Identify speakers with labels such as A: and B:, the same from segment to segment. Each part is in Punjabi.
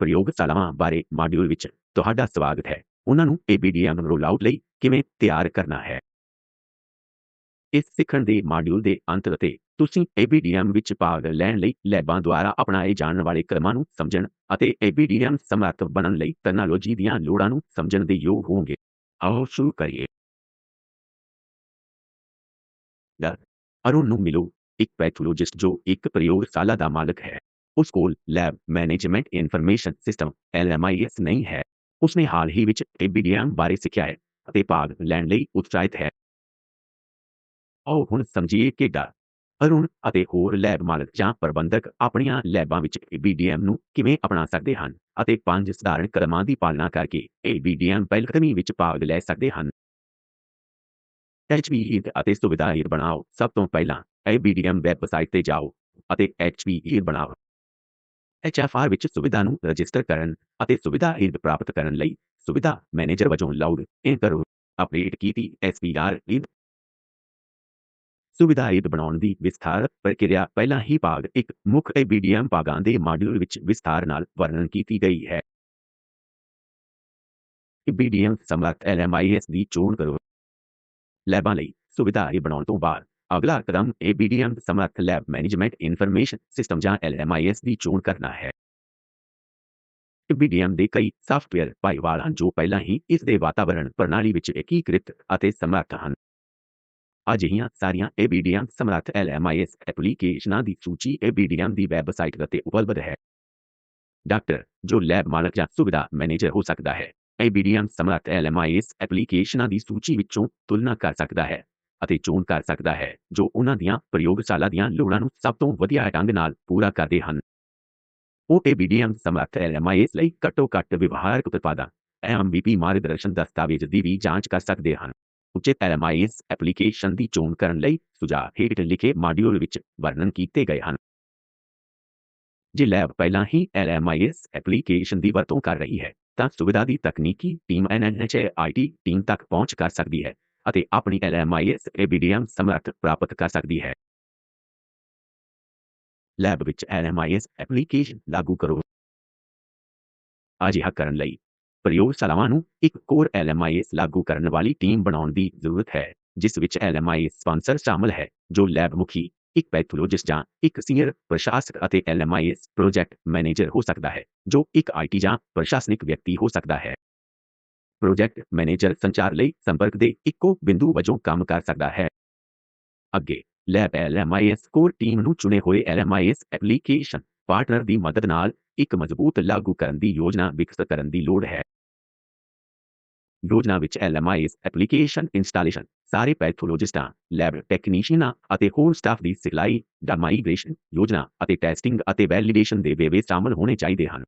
A: ਪ੍ਰਯੋਗਸ਼ਾਲਾਵਾਂ ਬਾਰੇ ਮਾਡਿਊਲ ਵਿੱਚ ਤੁਹਾਡਾ ਸਵਾਗਤ ਹੈ। ਉਹਨਾਂ ਨੂੰ ABDM ਰੋਲਆਊਟ ਲਈ ਕਿਵੇਂ ਤਿਆਰ ਕਰਨਾ ਹੈ? ਇਸ ਸਿੱਖਣ ਦੇ ਮਾਡਿਊਲ ਦੇ ਅੰਤ ਅਤੇ ਤੁਸੀਂ ABDM ਵਿੱਚ ਭਾਗ ਲੈਣ ਲਈ ਲੈਬਾਂ ਦੁਆਰਾ ਅਪਣਾਏ ਜਾਣ ਵਾਲੇ ਕਦਮਾਂ ਨੂੰ ਸਮਝਣ ਅਤੇ ABDM ਸਮਰੱਥ ਬਣਨ ਲਈ ਤਕਨਾਲੋਜੀ ਦੀਆਂ ਲੋੜਾਂ ਨੂੰ ਸਮਝਣ ਦੇ ਯੋਗ ਹੋਵੋਗੇ। ਆਓ ਸ਼ੁਰੂ ਕਰੀਏ। ਅਰੁਣ ਨੂੰ ਮਿਲੋ, ਇੱਕ ਪੈਥੋਲੋਜਿਸਟ ਜੋ ਇੱਕ ਪ੍ਰਯੋਗਸ਼ਾਲਾ ਦਾ ਮਾਲਕ ਹੈ। ਉਸ ਕੋਲ lab management information system LMIS ਨਹੀਂ ਹੈ ਉਸਨੇ ਹਾਲ ਹੀ ਵਿੱਚ ABDM ਬਾਰੇ ਸਿੱਖਿਆ ਹੈ ਅਤੇ ਭਾਗ ਲੈਣ ਲਈ ਉਤਸ਼ਾਹਿਤ ਹੈ ਆਓ ਹੁਣ ਸਮਝੀਏ ਕਿ ਡਾ ਅਰੁਣ ਅਤੇ ਹੋਰ ਲੈਬ ਮਾਲਕ ਜਾਂ ਪ੍ਰਬੰਧਕ ਆਪਣੀਆਂ ਲੈਬਾਂ ਵਿੱਚ ABDM ਨੂੰ ਕਿਵੇਂ ਅਪਣਾ ਸਕਦੇ ਹਨ ਅਤੇ ਪੰਜ ਸਧਾਰਨ ਕਦਮਾਂ ਦੀ ਪਾਲਣਾ ਕਰਕੇ ABDM ਪਹਿਲਕਦਮੀ ਵਿੱਚ ਭਾਗ ਲੈ ਸਕਦੇ ਹਨ HPE ਅਤੇ ਸੁਵਿਧਾਹੀਰ ਬਣਾਓ ਸਭ ਤੋਂ ਪਹਿਲਾਂ ABDM ਵੈਬਸਾਈਟ ਤੇ ਜਾਓ ਅਤੇ HPE ਬਣਾਓ HFR ਵਿੱਚ ਸੁਵਿਧਾ ਨੂੰ ਰਜਿਸਟਰ ਕਰਨ ਅਤੇ ਸੁਵਿਧਾ ਹੀਰ ਪ੍ਰਾਪਤ ਕਰਨ ਲਈ ਸੁਵਿਧਾ ਮੈਨੇਜਰ ਵਜੋਂ ਲੌਗ ਇਨ ਕਰੋ। ਅਪਡੇਟ ਕੀਤੀ SPR ਹੀਰ ਸੁਵਿਧਾ ਬਣਾਉਣ ਦੀ ਵਿਸਥਾਰਤ ਪ੍ਰਕਿਰਿਆ ਪਹਿਲਾਂ ਹੀ ਭਾਗ ਇੱਕ ਮੁੱਖ ABDM ਭਾਗਾਂ ਦੇ ਮਾਡਿਊਲ ਵਿੱਚ ਵਿਸਥਾਰ ਨਾਲ ਵਰਣਨ ਕੀਤੀ ਗਈ ਹੈ। ABDM ਸਮਰੱਥ LMIS ਦੀ ਚੋਣ ਕਰੋ। ਲੈਬਾਂ ਲਈ ਸੁਵਿਧਾ ਬਣਾਉਣ ਤੋਂ ਬਾਅਦ ਅਗਲਾ ਕਦਮ ABDM ਸਮਰੱਥ ਲੈਬ ਮੈਨੇਜਮੈਂਟ ਇਨਫੋਰਮੇਸ਼ਨ ਸਿਸਟਮ ਜਾਂ LMIS ਦੀ ਚੋਣ ਕਰਨਾ ਹੈ ABDM ਦੇ ਕਈ ਸਾਫਟਵੇਅਰ ਭਾਈਵਾਲ ਹਨ ਜੋ ਪਹਿਲਾਂ ਹੀ ਇਸ ਦੇ ਵਾਤਾਵਰਣ ਪ੍ਰਣਾਲੀ ਵਿੱਚ ਏਕੀਕ੍ਰਿਤ ਅਤੇ ਸਮਰੱਥ ਹਨ ਅਜਿਹੀਆਂ ਸਾਰੀਆਂ ABDM ਸਮਰੱਥ LMIS ਐਪਲੀਕੇਸ਼ਨਾਂ ਦੀ ਸੂਚੀ ABDM ਦੀ ਵੈਬਸਾਈਟ ਉੱਤੇ ਉਪਲਬਧ ਹੈ ਡਾਕਟਰ ਜੋ ਲੈਬ ਮਾਲਕ ਜਾਂ ਸੁਵਿਧਾ ਮੈਨੇਜਰ ਹੋ ਸਕਦਾ ਹੈ ABDM ਸਮਰੱਥ LMIS ਐਪਲੀਕੇਸ਼ਨਾਂ ਦੀ ਸੂਚੀ ਵਿੱਚੋਂ ਤੁਲਨਾ ਕਰ ਸਕਦਾ ਹੈ ਅਤੇ ਚੋਣ ਕਰ ਸਕਦਾ ਹੈ, ਜੋ ਉਹਨਾਂ ਦੀਆਂ ਪ੍ਰਯੋਗਸ਼ਾਲਾ ਦੀਆਂ ਲੋੜਾਂ ਨੂੰ ਸਭ ਤੋਂ ਵਧੀਆ ਢੰਗ ਨਾਲ ਪੂਰਾ ਕਰਦੇ ਹਨ। ਉਹ ABDM ਸਮਰੱਥ LMIS ਲਈ ਘੱਟੋ ਘੱਟ ਵਿਵਹਾਰਕ ਉਤਪਾਦਾਂ MVP ਮਾਰਗਦਰਸ਼ਨ ਦਸਤਾਵੇਜ਼ ਦੀ ਵੀ ਜਾਂਚ ਕਰ ਸਕਦੇ ਹਨ। ਉਚਿਤ LMIS ਐਪਲੀਕੇਸ਼ਨ ਦੀ ਚੋਣ ਕਰਨ ਲਈ ਸੁਝਾਅ ਹੇਠ ਲਿਖੇ ਮਾਡਿਊਲ ਵਿੱਚ ਵਰਣਨ ਕੀਤੇ ਗਏ ਹਨ। ਜੇ ਲੈਬ ਪਹਿਲਾਂ ਹੀ LMIS ਐਪਲੀਕੇਸ਼ਨ ਦੀ ਵਰਤੋਂ ਕਰ ਰਹੀ ਹੈ, ਤਾਂ ਸੁਵਿਧਾ ਦੀ ਤਕਨੀਕੀ ਟੀਮ NNHIT ਟੀਮ ਤੱਕ ਪਹੁੰਚ ਕਰ ਸਕਦੀ ਹੈ। ਅਤੇ ਆਪਣੀ LMIS ABDM ਸਮਰੱਥ ਪ੍ਰਾਪਤ ਕਰ ਸਕਦੀ ਹੈ। ਲੈਬ ਵਿੱਚ LMIS ਐਪਲੀਕੇਸ਼ਨ ਲਾਗੂ ਕਰੋ। ਅਜਿਹਾ ਕਰਨ ਲਈ ਪ੍ਰਯੋਗਸ਼ਾਲਾਵਾਂ ਨੂੰ ਇੱਕ ਕੋਰ LMIS ਲਾਗੂ ਕਰਨ ਵਾਲੀ ਟੀਮ ਬਣਾਉਣ ਦੀ ਜ਼ਰੂਰਤ ਹੈ, ਜਿਸ ਵਿੱਚ LMIS ਸਪਾਂਸਰ ਸ਼ਾਮਲ ਹੈ, ਜੋ ਲੈਬ ਮੁਖੀ, ਇੱਕ ਪੈਥੋਲੋਜਿਸਟ ਜਾਂ ਇੱਕ ਸੀਨੀਅਰ ਪ੍ਰਸ਼ਾਸਕ ਅਤੇ LMIS ਪ੍ਰੋਜੈਕਟ ਮੈਨੇਜਰ ਹੋ ਸਕਦਾ ਹੈ, ਜੋ ਇੱਕ IT ਜਾਂ ਪ੍ਰਸ਼ਾਸਨਿਕ ਵਿਅਕਤੀ ਹੋ ਸਕਦਾ ਹੈ। ਪ੍ਰੋਜੈਕਟ ਮੈਨੇਜਰ ਸੰਚਾਰ ਲਈ ਸੰਪਰਕ ਦੇ ਇੱਕੋ ਬਿੰਦੂ ਵਜੋਂ ਕੰਮ ਕਰ ਸਕਦਾ ਹੈ। ਅੱਗੇ ਲੈਬ LMIS ਕੋਰ ਟੀਮ ਨੂੰ ਚੁਣੇ ਹੋਏ LMIS ਐਪਲੀਕੇਸ਼ਨ ਪਾਰਟਨਰ ਦੀ ਮਦਦ ਨਾਲ ਇੱਕ ਮਜ਼ਬੂਤ ਲਾਗੂ ਕਰਨ ਦੀ ਯੋਜਨਾ ਵਿਕਸਿਤ ਕਰਨ ਦੀ ਲੋੜ ਹੈ। ਯੋਜਨਾ ਵਿੱਚ LMIS ਐਪਲੀਕੇਸ਼ਨ ਇੰਸਟਾਲੇਸ਼ਨ ਸਾਰੇ ਪੈਥੋਲੋਜਿਸਟਾਂ ਲੈਬ ਟੈਕਨੀਸ਼ੀਅਨਾਂ ਅਤੇ ਹੋਰ ਸਟਾਫ ਦੀ ਸਿਖਲਾਈ, ਦਾ ਮਾਈਗ੍ਰੇਸ਼ਨ ਯੋਜਨਾ ਅਤੇ ਟੈਸਟਿੰਗ ਅਤੇ ਵੈਲੀਡੇਸ਼ਨ ਦੇ ਵੇਵੇ ਸ਼ਾਮਲ ਹੋਣੇ ਚਾਹੀਦੇ ਹਨ।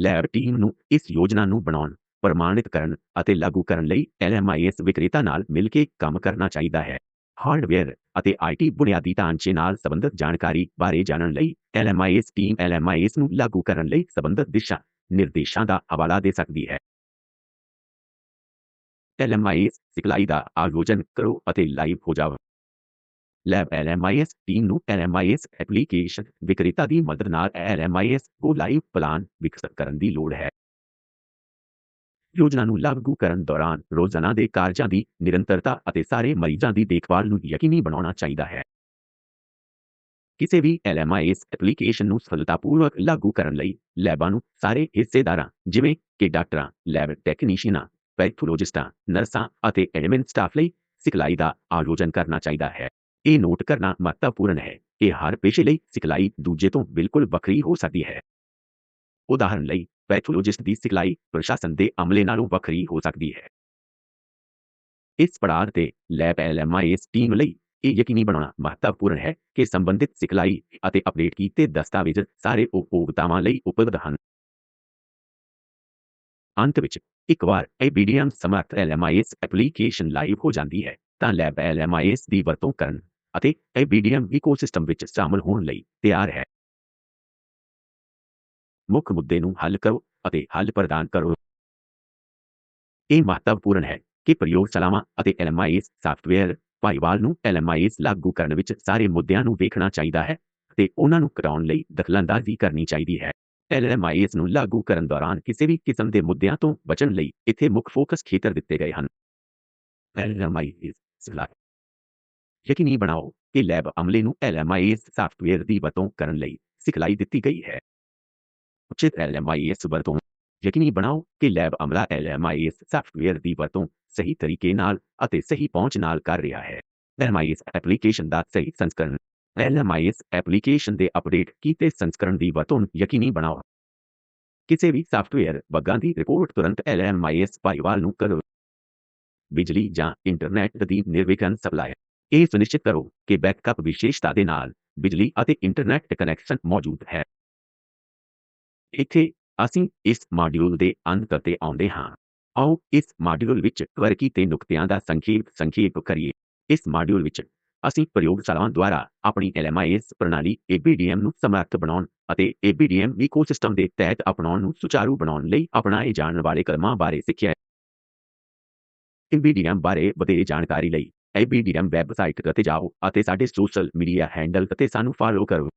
A: ਲੈਬ ਟੀਮ ਨੂੰ ਇਸ ਯੋਜਨਾ ਨੂੰ ਬਣਾਉਣ ਪ੍ਰਮਾਣਿਤ ਕਰਨ ਅਤੇ ਲਾਗੂ ਕਰਨ ਲਈ LMIS ਵਿਕਰੇਤਾ ਨਾਲ ਮਿਲ ਕੇ ਕੰਮ ਕਰਨਾ ਚਾਹੀਦਾ ਹੈ। ਹਾਰਡਵੇਅਰ ਅਤੇ IT ਬੁਨਿਆਦੀ ਢਾਂਚੇ ਨਾਲ ਸੰਬੰਧਿਤ ਜਾਣਕਾਰੀ ਬਾਰੇ ਜਾਣਨ ਲਈ LMIS ਟੀਮ LMIS ਨੂੰ ਲਾਗੂ ਕਰਨ ਲਈ ਸੰਬੰਧਿਤ ਦਿਸ਼ਾ ਨਿਰਦੇਸ਼ਾਂ ਦਾ ਹਵਾਲਾ ਦੇ ਸਕਦੀ ਹੈ। LMIS ਸਿਖਲਾਈ ਦਾ ਆਯੋਜਨ ਕਰੋ ਅਤੇ ਲਾਈਵ ਹੋ ਜਾਓ। ਲੈਬ LMIS ਟੀਮ ਨੂੰ LMIS ਐਪਲੀਕੇਸ਼ਨ ਵਿਕਰੇਤਾ ਦੀ ਮਦਦ ਨਾਲ LMIS ਕੋ ਲਾਈਵ ਪਲਾਨ ਵਿਕਸਿਤ ਕਰਨ ਦੀ ਲੋੜ ਹੈ। ਯੋਜਨਾ ਨੂੰ ਲਾਗੂ ਕਰਨ ਦੌਰਾਨ ਰੋਜ਼ਾਨਾ ਦੇ ਕਾਰਜਾਂ ਦੀ ਨਿਰੰਤਰਤਾ ਅਤੇ ਸਾਰੇ ਮਰੀਜ਼ਾਂ ਦੀ ਦੇਖਭਾਲ ਨੂੰ ਯਕੀਨੀ ਬਣਾਉਣਾ ਚਾਹੀਦਾ ਹੈ। ਕਿਸੇ ਵੀ LMIS ਐਪਲੀਕੇਸ਼ਨ ਨੂੰ ਸਫਲਤਾਪੂਰਵਕ ਲਾਗੂ ਕਰਨ ਲਈ ਲੈਬਾਂ ਨੂੰ ਸਾਰੇ ਹਿੱਸੇਦਾਰਾਂ, ਜਿਵੇਂ ਕਿ ਡਾਕਟਰਾਂ, ਲੈਬ ਟੈਕਨੀਸ਼ੀਅਨਾਂ, ਪੈਥੋਲੋਜਿਸਟਾਂ, ਨਰਸਾਂ ਅਤੇ ਐਡਮਿਨ ਸਟਾਫ ਲਈ ਸਿਖਲਾਈ ਦਾ ਆਯੋਜਨ ਕਰਨਾ ਚਾਹੀਦਾ ਹੈ। ਇਹ ਨੋਟ ਕਰਨਾ ਮਹੱਤਵਪੂਰਨ ਹੈ ਕਿ ਹਰ ਪੇਸ਼ੇ ਲਈ ਸਿਖਲਾਈ ਦੂਜੇ ਤੋਂ ਬਿਲਕੁਲ ਵੱਖਰੀ ਹੋ ਸਕਦੀ ਹੈ। ਉਦਾਹਰਨ ਲਈ ਪੈਥੋਲੋਜਿਸਟ ਦੀ ਸਿਖਲਾਈ ਪ੍ਰਸ਼ਾਸਨ ਦੇ ਅਮਲੇ ਨਾਲੋਂ ਵੱਖਰੀ ਹੋ ਸਕਦੀ ਹੈ ਇਸ ਪੜਾਅ ਤੇ ਲੈਬ LMIS ਟੀਮ ਲਈ ਇਹ ਯਕੀਨੀ ਬਣਾਉਣਾ ਮਹੱਤਵਪੂਰਨ ਹੈ ਕਿ ਸੰਬੰਧਿਤ ਸਿਖਲਾਈ ਅਤੇ ਅਪਡੇਟ ਕੀਤੇ ਦਸਤਾਵੇਜ਼ ਸਾਰੇ ਉਪਭੋਗਤਾਵਾਂ ਲਈ ਉਪਲਬਧ ਹਨ ਅੰਤ ਵਿੱਚ ਇੱਕ ਵਾਰ ABDM ਸਮਰੱਥ LMIS ਐਪਲੀਕੇਸ਼ਨ ਲਾਈਵ ਹੋ ਜਾਂਦੀ ਹੈ ਤਾਂ ਲੈਬ LMIS ਦੀ ਵਰਤੋਂ ਕਰਨ ਅਤੇ ABDM ਇਕੋਸਿਸਟਮ ਵਿੱਚ ਸ਼ਾਮਲ ਹੋਣ ਲਈ ਤਿਆਰ ਹੈ ਮੁੱਖ ਮੁੱਦੇ ਨੂੰ ਹੱਲ ਕਰੋ ਅਤੇ ਹੱਲ ਪ੍ਰਦਾਨ ਕਰੋ। ਇਹ ਮਹੱਤਵਪੂਰਨ ਹੈ ਕਿ ਪ੍ਰਯੋਗਸ਼ਾਲਾਵਾਂ ਅਤੇ LMIS ਸਾਫਟਵੇਅਰ ਭਾਈਵਾਲ ਨੂੰ LMIS ਲਾਗੂ ਕਰਨ ਵਿੱਚ ਸਾਰੇ ਮੁੱਦਿਆਂ ਨੂੰ ਵੇਖਣਾ ਚਾਹੀਦਾ ਹੈ ਅਤੇ ਉਹਨਾਂ ਨੂੰ ਘਟਾਉਣ ਲਈ ਦਖਲਅੰਦਾਜ਼ੀ ਕਰਨੀ ਚਾਹੀਦੀ ਹੈ। LMIS ਨੂੰ ਲਾਗੂ ਕਰਨ ਦੌਰਾਨ ਕਿਸੇ ਵੀ ਕਿਸਮ ਦੇ ਮੁੱਦਿਆਂ ਤੋਂ ਬਚਣ ਲਈ ਇੱਥੇ ਮੁੱਖ ਫੋਕਸ ਖੇਤਰ ਦਿੱਤੇ ਗਏ ਹਨ। LMIS ਸਿਖਲਾਈ ਯਕੀਨੀ ਬਣਾਓ ਕਿ ਲੈਬ ਅਮਲੇ ਨੂੰ LMIS ਸਾਫਟਵੇਅਰ ਦੀ ਵਰਤੋਂ ਕਰਨ ਲਈ ਸਿਖਲਾਈ ਦਿੱਤੀ ਗਈ ਹੈ। ਉਚਿਤ LMIS ਵਰਤੋਂ ਯਕੀਨੀ ਬਣਾਓ ਕਿ ਲੈਬ ਅਮਲਾ LMIS ਸਾਫਟਵੇਅਰ ਦੀ ਵਰਤੋਂ ਸਹੀ ਤਰੀਕੇ ਨਾਲ ਅਤੇ ਸਹੀ ਪਹੁੰਚ ਨਾਲ ਕਰ ਰਿਹਾ ਹੈ LMIS ਐਪਲੀਕੇਸ਼ਨ ਦਾ ਸਹੀ ਸੰਸਕਰਣ LMIS ਐਪਲੀਕੇਸ਼ਨ ਦੇ ਅਪਡੇਟ ਕੀਤੇ ਸੰਸਕਰਣ ਦੀ ਵਰਤੋਂ ਯਕੀਨੀ ਬਣਾਓ ਕਿਸੇ ਵੀ ਸਾਫਟਵੇਅਰ ਬੱਗਾਂ ਦੀ ਰਿਪੋਰਟ ਤੁਰੰਤ LMIS ਭਾਈਵਾਲ ਨੂੰ ਕਰੋ ਬਿਜਲੀ ਜਾਂ ਇੰਟਰਨੈਟ ਦੀ ਨਿਰਵਿਘਨ ਸਪਲਾਈ ਇਹ ਸੁਨਿਸ਼ਚਿਤ ਕਰੋ ਕਿ ਬੈਕਅਪ ਵਿਸ਼ੇਸ਼ਤਾ ਦੇ ਨਾਲ ਬਿਜਲੀ ਅਤੇ ਇੰਟਰਨੈਟ ਕਨੈਕਸ਼ਨ ਮੌਜੂਦ ਹੈ ਇੱਥੇ ਅਸੀਂ ਇਸ ਮਾਡਿਊਲ ਦੇ ਅੰਤ ਤੇ ਆਉਂਦੇ ਹਾਂ। ਆਓ ਇਸ ਮਾਡਿਊਲ ਵਿੱਚ ਕਵਰ ਕੀਤੇ ਨੁਕਤਿਆਂ ਦਾ ਸੰਖੇਪ ਸੰਖੇਪ ਕਰੀਏ। ਇਸ ਮਾਡਿਊਲ ਵਿੱਚ ਅਸੀਂ ਪ੍ਰਯੋਗਸ਼ਾਲਾਵਾਂ ਦੁਆਰਾ ਆਪਣੀ LMIS ਪ੍ਰਣਾਲੀ ABDM ਨੂੰ ਸਮਰੱਥ ਬਣਾਉਣ ਅਤੇ ABDM ਇਕੋਸਿਸਟਮ ਦੇ ਤਹਿਤ ਅਪਣਾਉਣ ਨੂੰ ਸੁਚਾਰੂ ਬਣਾਉਣ ਲਈ ਅਪਣਾਏ ਜਾਣ ਵਾਲੇ ਕਦਮਾਂ ਬਾਰੇ ਸਿੱਖਿਆ ABDM ਬਾਰੇ ਵਧੇਰੇ ਜਾਣਕਾਰੀ ਲਈ ABDM ਵੈਬਸਾਈਟ ਤੇ ਜਾਓ ਅਤੇ ਸਾਡੇ ਸੋਸ਼ਲ ਮੀਡੀਆ ਹੈਂਡਲ ਤੇ ਸਾਨੂੰ ਫਾਲੋ ਕਰੋ।